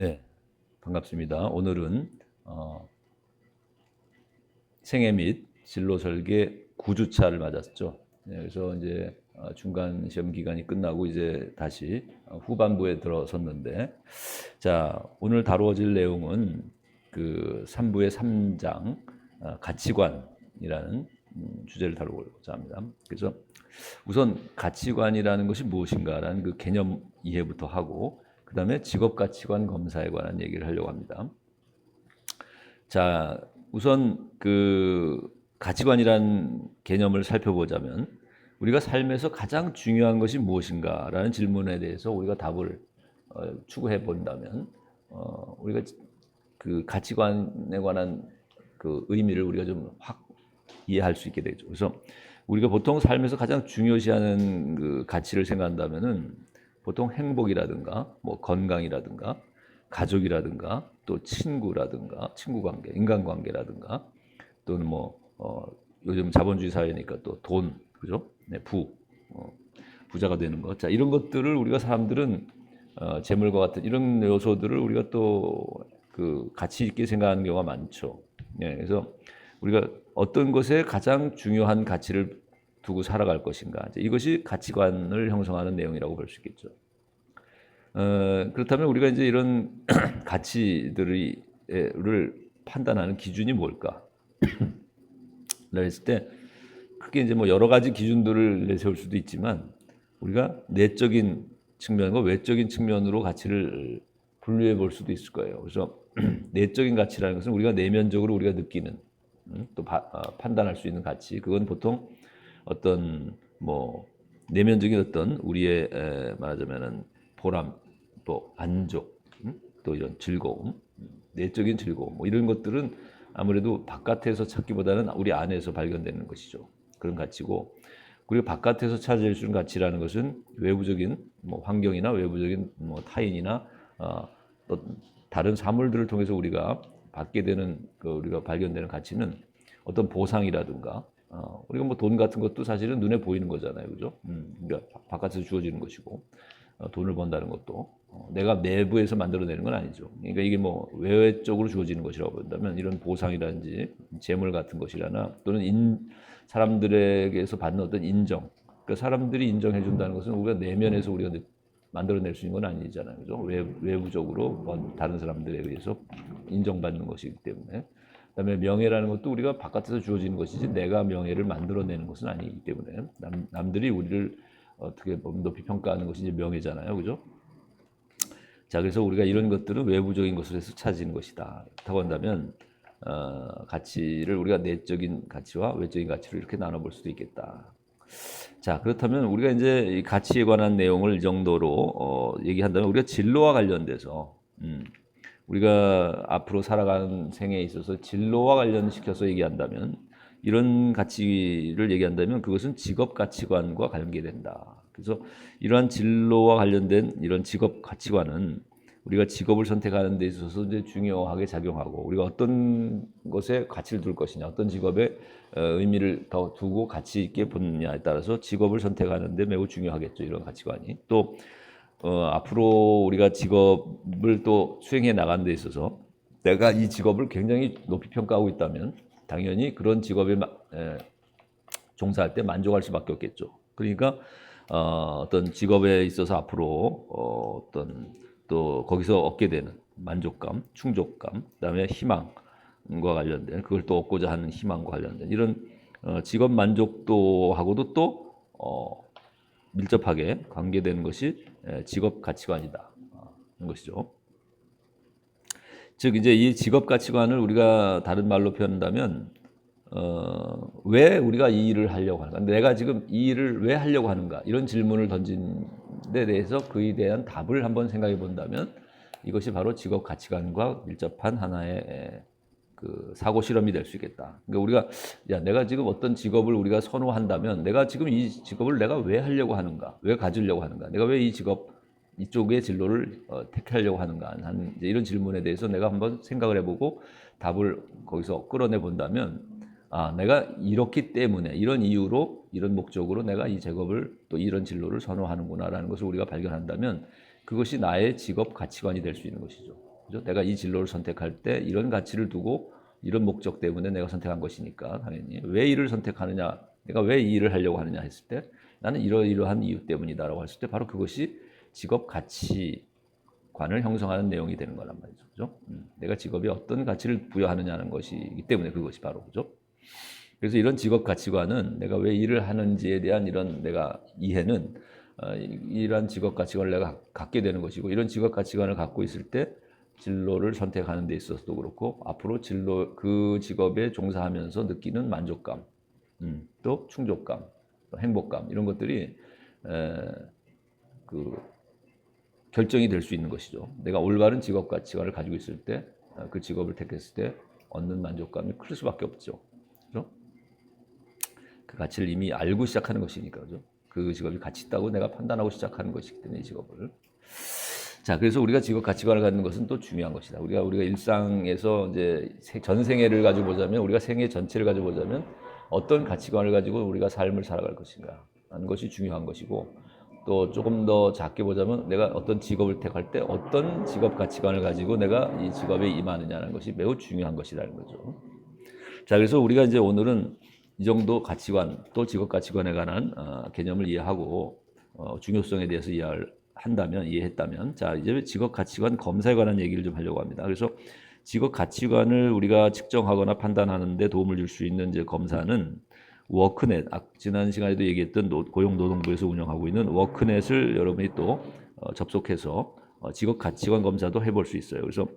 네, 반갑습니다. 오늘은 어, 생애 및 진로 설계 9주차를 맞았죠. 네, 그래서 이제 어, 중간 시험 기간이 끝나고 이제 다시 어, 후반부에 들어섰는데, 자 오늘 다루어질 내용은 그 3부의 3장 어, 가치관이라는 음, 주제를 다루고자 합니다. 그래서 우선 가치관이라는 것이 무엇인가라는 그 개념 이해부터 하고 그 다음에 직업 가치관 검사에 관한 얘기를 하려고 합니다. 자, 우선 그 가치관이란 개념을 살펴보자면 우리가 삶에서 가장 중요한 것이 무엇인가라는 질문에 대해서 우리가 답을 어, 추구해 본다면 어, 우리가 그 가치관에 관한 그 의미를 우리가 좀 확 이해할 수 있게 되죠. 그래서 우리가 보통 삶에서 가장 중요시하는 그 가치를 생각한다면은 보통 행복이라든가 뭐 건강이라든가 가족이라든가 또 친구라든가 친구 관계, 인간 관계라든가 또는 뭐 어, 요즘 자본주의 사회니까 또 돈, 그죠? 네, 부, 어, 부자가 되는 것. 자, 이런 것들을 우리가 사람들은 어, 재물과 같은 이런 요소들을 우리가 또 그 가치 있게 생각하는 경우가 많죠. 예, 그래서 우리가 어떤 것에 가장 중요한 가치를 두고 살아갈 것인가. 이것이 가치관을 형성하는 내용이라고 볼 수 있겠죠. 어, 그렇다면 우리가 이제 이런 가치들을 판단하는 기준이 뭘까? 라 했을 때 크게 이제 뭐 여러 가지 기준들을 내세울 수도 있지만 우리가 내적인 측면과 외적인 측면으로 가치를 분류해 볼 수도 있을 거예요. 그래서 내적인 가치라는 것은 우리가 내면적으로 우리가 느끼는 음, 또 바, 어, 판단할 수 있는 가치. 그건 보통 어떤 뭐 내면적인 어떤 우리의 에, 말하자면은 보람, 또 만족, 음, 또 이런 즐거움, 내적인 즐거움, 뭐 이런 것들은 아무래도 바깥에서 찾기보다는 우리 안에서 발견되는 것이죠. 그런 가치고 그리고 바깥에서 찾을 수 있는 가치라는 것은 외부적인 뭐 환경이나 외부적인 뭐 타인이나 어, 또 다른 사물들을 통해서 우리가 받게 되는 그 우리가 발견되는 가치는 어떤 보상이라든가 어, 우리가 뭐 돈 같은 것도 사실은 눈에 보이는 거잖아요, 그죠? 음, 그러니까 바깥에서 주어지는 것이고 어, 돈을 번다는 것도 어, 내가 내부에서 만들어내는 건 아니죠. 그러니까 이게 뭐 외적으로 주어지는 것이라고 본다면 이런 보상이라든지 재물 같은 것이라나 또는 인, 사람들에게서 받는 어떤 인정, 그러니까 사람들이 인정해 준다는 것은 우리가 내면에서 우리가 만들어낼 수 있는 건 아니잖아요, 그죠? 외, 외부적으로 뭐 다른 사람들에 의해서 인정받는 것이기 때문에. 그다음에 명예라는 것도 우리가 바깥에서 주어지는 것이지 내가 명예를 만들어내는 것은 아니기 때문에 남, 남들이 우리를 어떻게 보면 높이 평가하는 것이 이제 명예잖아요, 그죠? 자, 그래서 우리가 이런 것들은 외부적인 것으로서 찾아지는 것이다. 그렇다고 한다면 어, 가치를 우리가 내적인 가치와 외적인 가치를 이렇게 나눠볼 수도 있겠다. 자, 그렇다면 우리가 이제 이 가치에 관한 내용을 이 정도로 어, 얘기한다면 우리가 진로와 관련돼서 음, 우리가 앞으로 살아가는 생에 있어서 진로와 관련시켜서 얘기한다면 이런 가치를 얘기한다면 그것은 직업 가치관과 관계된다. 그래서 이러한 진로와 관련된 이런 직업 가치관은 우리가 직업을 선택하는 데 있어서 이제 중요하게 작용하고 우리가 어떤 것에 가치를 둘 것이냐, 어떤 직업에 어, 의미를 더 두고 가치 있게 보느냐에 따라서 직업을 선택하는 데 매우 중요하겠죠. 이런 가치관이. 또 어, 앞으로 우리가 직업을 또 수행해 나가는 데 있어서 내가 이 직업을 굉장히 높이 평가하고 있다면 당연히 그런 직업에 에, 종사할 때 만족할 수밖에 없겠죠. 그러니까 어, 어떤 직업에 있어서 앞으로 어, 어떤 또 거기서 얻게 되는 만족감, 충족감, 그다음에 희망과 관련된 그걸 또 얻고자 하는 희망과 관련된 이런 어, 직업 만족도하고도 또 어, 밀접하게 관계되는 것이 에, 직업 가치관이다. 어, 는 것이죠. 즉 이제 이 직업 가치관을 우리가 다른 말로 표현한다면 어, 왜 우리가 이 일을 하려고 하는가? 내가 지금 이 일을 왜 하려고 하는가? 이런 질문을 던진 데 대해서 그에 대한 답을 한번 생각해 본다면 이것이 바로 직업 가치관과 밀접한 하나의 그 사고 실험이 될 수 있겠다. 그러니까 우리가 야 내가 지금 어떤 직업을 우리가 선호한다면 내가 지금 이 직업을 내가 왜 하려고 하는가? 왜 가지려고 하는가? 내가 왜 이 직업 이쪽의 진로를 어, 택하려고 하는가 하는 이런 질문에 대해서 내가 한번 생각을 해보고 답을 거기서 끌어내 본다면 아 내가 이렇기 때문에 이런 이유로 이런 목적으로 내가 이 직업을 또 이런 진로를 선호하는구나라는 것을 우리가 발견한다면 그것이 나의 직업 가치관이 될 수 있는 것이죠. 그죠? 내가 이 진로를 선택할 때 이런 가치를 두고 이런 목적 때문에 내가 선택한 것이니까 당연히 왜 이를 선택하느냐, 내가 왜 이 일을 하려고 하느냐 했을 때 나는 이러이러한 이유 때문이다라고 했을 때 바로 그것이 직업 가치관을 형성하는 내용이 되는 거란 말이죠. 그죠? 음, 내가 직업에 어떤 가치를 부여하느냐는 것이기 때문에 그것이 바로 그죠? 그래서 이런 직업 가치관은 내가 왜 일을 하는지에 대한 이런 내가 이해는 어, 이- 이러한 직업 가치관을 내가 갖게 되는 것이고 이런 직업 가치관을 갖고 있을 때 진로를 선택하는 데 있어서도 그렇고 앞으로 진로 그 직업에 종사하면서 느끼는 만족감, 음, 또 충족감, 또 행복감 이런 것들이 에, 그 결정이 될 수 있는 것이죠. 내가 올바른 직업 가치관을 가지고 있을 때 그 직업을 택했을 때 얻는 만족감이 클 수밖에 없죠. 그죠? 그 가치를 이미 알고 시작하는 것이니까 그죠? 그 직업이 가치 있다고 내가 판단하고 시작하는 것이기 때문에 이 직업을 자 그래서 우리가 직업 가치관을 갖는 것은 또 중요한 것이다. 우리가 우리가 일상에서 이제 세- 전 생애를 가지고 보자면 우리가 생애 전체를 가지고 보자면 어떤 가치관을 가지고 우리가 삶을 살아갈 것인가 하는 것이 중요한 것이고 또 조금 더 작게 보자면 내가 어떤 직업을 택할 때 어떤 직업 가치관을 가지고 내가 이 직업에 임하느냐는 것이 매우 중요한 것이라는 거죠. 자, 그래서 우리가 이제 오늘은 이 정도 가치관 또 직업 가치관에 관한 어, 개념을 이해하고 어, 중요성에 대해서 이해를 한다면 이해했다면 자 이제 직업 가치관 검사에 관한 얘기를 좀 하려고 합니다. 그래서 직업 가치관을 우리가 측정하거나 판단하는데 도움을 줄 수 있는 이제 검사는 워크넷 아, 지난 시간에도 얘기했던 노- 고용노동부에서 운영하고 있는 워크넷을 여러분이 또 어, 접속해서 어, 직업 가치관 검사도 해볼 수 있어요. 그래서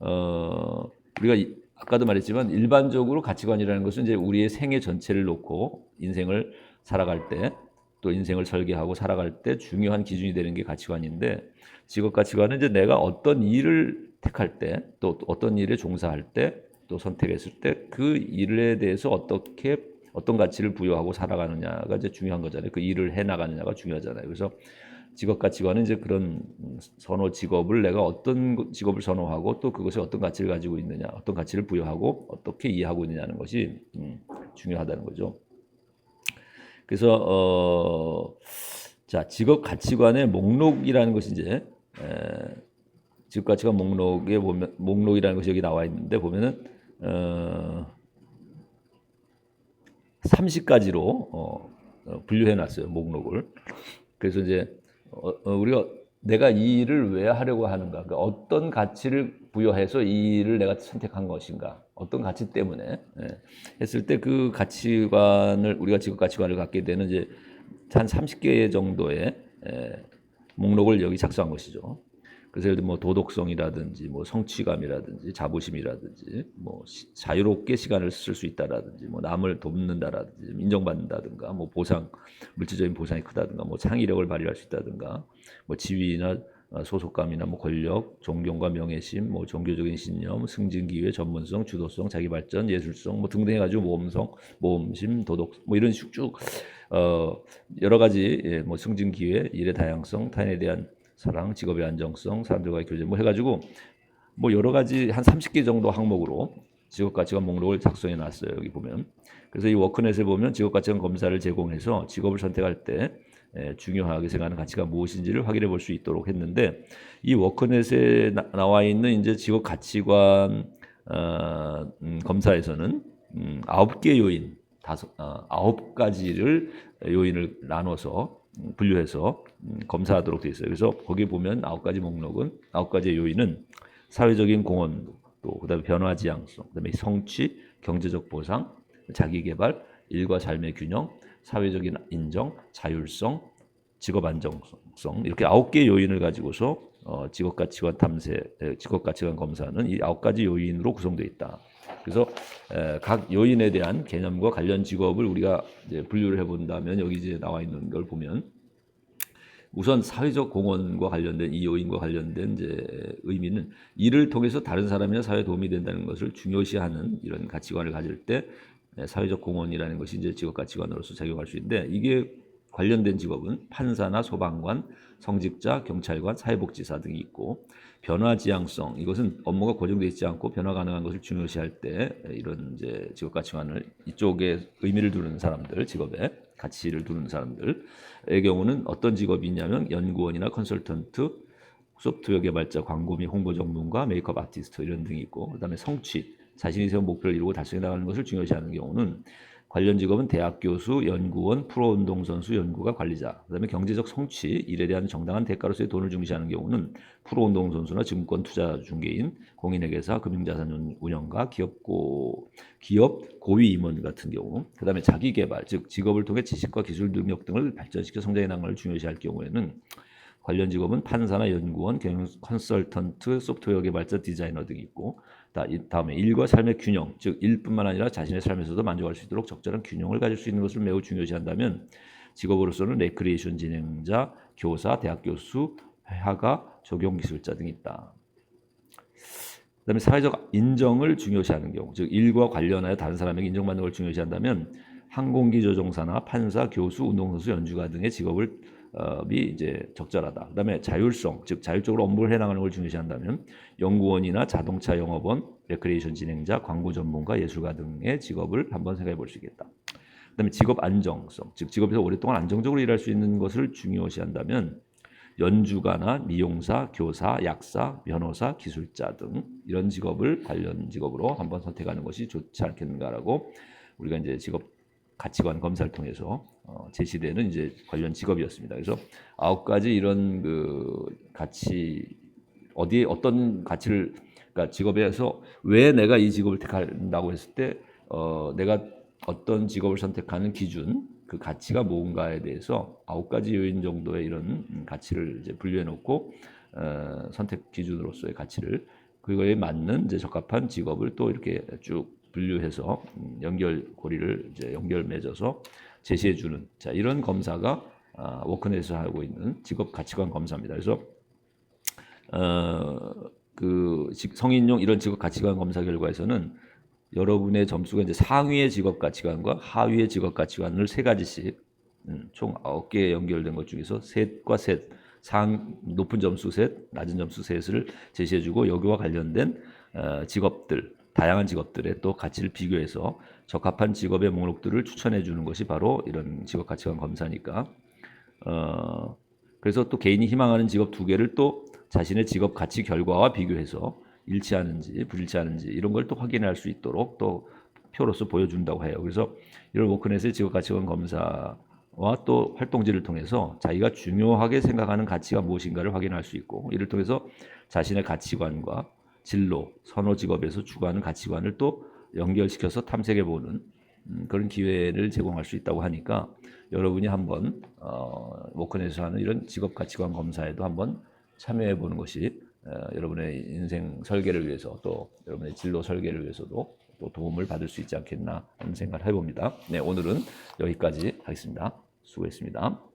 어, 우리가 이- 아까도 말했지만 일반적으로 가치관이라는 것은 이제 우리의 생애 전체를 놓고 인생을 살아갈 때 또 인생을 설계하고 살아갈 때 중요한 기준이 되는 게 가치관인데 직업 가치관은 이제 내가 어떤 일을 택할 때 또 어떤 일에 종사할 때 또 선택했을 때 그 일에 대해서 어떻게 어떤 가치를 부여하고 살아가느냐가 이제 중요한 거잖아요. 그 일을 해 나가느냐가 중요하잖아요. 그래서 직업 가치관은 이제 그런 음, 선호 직업을 내가 어떤 직업을 선호하고 또 그것이 어떤 가치를 가지고 있느냐, 어떤 가치를 부여하고 어떻게 이해하고 있느냐는 것이 음, 중요하다는 거죠. 그래서 어, 자 직업 가치관의 목록이라는 것이 이제 에, 직업 가치관 목록에 보면 목록이라는 것이 여기 나와 있는데 보면은 어, 30가지로 어, 어, 분류해 놨어요 목록을. 그래서 이제 어, 어, 우리가 내가 이 일을 왜 하려고 하는가, 그러니까 어떤 가치를 부여해서 이 일을 내가 선택한 것인가, 어떤 가치 때문에? 예, 했을 때 그 가치관을 우리가 직업 가치관을 갖게 되는 이제 한 30개 정도의 예, 목록을 여기 작성한 것이죠. 그래서 예를 들어 뭐 도덕성이라든지 뭐 성취감이라든지 자부심이라든지 뭐 시- 자유롭게 시간을 쓸 수 있다라든지 뭐 남을 돕는다라든지 인정받는다든가 뭐 보상 물질적인 보상이 크다든가 뭐 창의력을 발휘할 수 있다든가 뭐 지위나 어, 소속감이나 뭐 권력, 존경과 명예심, 뭐 종교적인 신념, 승진 기회, 전문성, 주도성, 자기 발전, 예술성 뭐 등등 해가지고 모험성, 모험심, 도덕 뭐 이런 식쭉 어, 여러 가지 예, 뭐 승진 기회, 일의 다양성, 타인에 대한 사랑, 직업의 안정성, 사람들과의 교제 뭐 해가지고 뭐 여러 가지 한 30개 정도 항목으로 직업 가치관 목록을 작성해 놨어요. 여기 보면. 그래서 이 워크넷에 보면 직업 가치관 검사를 제공해서 직업을 선택할 때 에, 중요하게 생각하는 가치가 무엇인지를 확인해 볼 수 있도록 했는데 이 워크넷에 나, 나와 있는 이제 직업 가치관 어, 음, 검사에서는 음, 아홉 개 요인 다섯 어, 아홉 가지를 요인을 나눠서 음, 분류해서 음, 검사하도록 되어 있어요. 그래서 거기 보면 아홉 가지 목록은 아홉 가지의 요인은 사회적인 공헌도 또 그다음에 변화 지향성, 그다음에 성취, 경제적 보상, 자기 개발, 일과 삶의 균형, 사회적인 인정, 자율성, 직업 안정성 이렇게 아홉 개의 요인을 가지고서 어, 직업 가치관 탐색, 에, 직업 가치관 검사는 이 아홉 가지 요인으로 구성되어 있다. 그래서 에, 각 요인에 대한 개념과 관련 직업을 우리가 이제 분류를 해본다면 여기 이제 나와 있는 걸 보면 우선 사회적 공헌과 관련된 이 요인과 관련된 이제 의미는 이를 통해서 다른 사람이나 사회에 도움이 된다는 것을 중요시하는 이런 가치관을 가질 때 에, 사회적 공헌이라는 것이 이제 직업 가치관으로서 작용할 수 있는데 이게 관련된 직업은 판사나 소방관, 성직자, 경찰관, 사회복지사 등이 있고 변화 지향성. 이것은 업무가 고정되어 있지 않고 변화 가능한 것을 중요시할 때 이런 이제 직업 가치관을 이쪽에 의미를 두는 사람들 직업에 가치를 두는 사람들의 경우는 어떤 직업이 있냐면 연구원이나 컨설턴트 소프트웨어 개발자, 광고 및 홍보 전문가, 메이크업 아티스트 이런 등이 있고 그다음에 성취, 자신이 세운 목표를 이루고 달성해 나가는 것을 중요시하는 경우는 관련 직업은 대학 교수, 연구원, 프로 운동 선수, 연구가 관리자. 그다음에 경제적 성취, 일에 대한 정당한 대가로서의 돈을 중시하는 경우는 프로 운동 선수나 증권 투자 중개인, 공인회계사, 금융자산 운영가, 기업고 기업 고위 임원 같은 경우. 그다음에 자기 개발, 즉 직업을 통해 지식과 기술 능력 등을 발전시켜 성장해 나가는 걸 중요시할 경우에는 관련 직업은 판사나 연구원, 경영 컨설턴트, 소프트웨어 개발자, 디자이너 등이 있고 다음에 일과 삶의 균형, 즉 일뿐만 아니라 자신의 삶에서도 만족할 수 있도록 적절한 균형을 가질 수 있는 것을 매우 중요시한다면 직업으로서는 레크리에이션 진행자, 교사, 대학 교수, 회화가, 적용 기술자 등이 있다. 그다음에 사회적 인정을 중요시하는 경우, 즉 일과 관련하여 다른 사람에게 인정받는 걸 중요시한다면 항공기 조종사나 판사, 교수, 운동선수, 연주가 등의 직업을 어, 이 이제 적절하다. 그다음에 자율성, 즉 자율적으로 업무를 해나가는 걸 중요시한다면 연구원이나 자동차 영업원, 레크리에이션 진행자, 광고 전문가, 예술가 등의 직업을 한번 생각해 볼 수 있겠다. 그다음에 직업 안정성, 즉 직업에서 오랫동안 안정적으로 일할 수 있는 것을 중요시한다면 연주가나 미용사, 교사, 약사, 변호사, 기술자 등 이런 직업을 관련 직업으로 한번 선택하는 것이 좋지 않겠는가라고 우리가 이제 직업 가치관 검사를 통해서 어, 제시되는 이제 관련 직업이었습니다. 그래서 아홉 가지 이런 그 가치 어디에 어떤 가치를 그러니까 직업에서 왜 내가 이 직업을 택한다고 했을 때 어, 내가 어떤 직업을 선택하는 기준 그 가치가 뭔가에 대해서 아홉 가지 요인 정도의 이런 음, 가치를 이제 분류해 놓고 어, 선택 기준으로서의 가치를 그거에 맞는 이제 적합한 직업을 또 이렇게 쭉 분류해서 음, 연결 고리를 이제 연결 맺어서 제시해 주는 자 이런 검사가 아, 워크넷에서 하고 있는 직업 가치관 검사입니다. 그래서 어 그 성인용 이런 직업 가치관 검사 결과에서는 여러분의 점수가 이제 상위의 직업 가치관과 하위의 직업 가치관을 세 가지씩 음, 총 아홉 개 연결된 것 중에서 셋과 셋, 상 높은 점수 셋, 낮은 점수 셋을 제시해주고 여기와 관련된 어, 직업들, 다양한 직업들의 또 가치를 비교해서 적합한 직업의 목록들을 추천해 주는 것이 바로 이런 직업 가치관 검사니까. 어, 그래서 또 개인이 희망하는 직업 두 개를 또 자신의 직업 가치 결과와 비교해서 일치하는지 불일치하는지 이런 걸 또 확인할 수 있도록 또 표로서 보여준다고 해요. 그래서 이런 워크넷의 직업 가치관 검사와 또 활동지를 통해서 자기가 중요하게 생각하는 가치가 무엇인가를 확인할 수 있고 이를 통해서 자신의 가치관과 진로, 선호 직업에서 추구하는 가치관을 또 연결시켜서 탐색해 보는 음, 그런 기회를 제공할 수 있다고 하니까 여러분이 한번 어, 워크넷에서 하는 이런 직업 가치관 검사에도 한번 참여해 보는 것이 어, 여러분의 인생 설계를 위해서 또 여러분의 진로 설계를 위해서도 또 도움을 받을 수 있지 않겠나 하는 생각을 해봅니다. 네, 오늘은 여기까지 하겠습니다. 수고했습니다.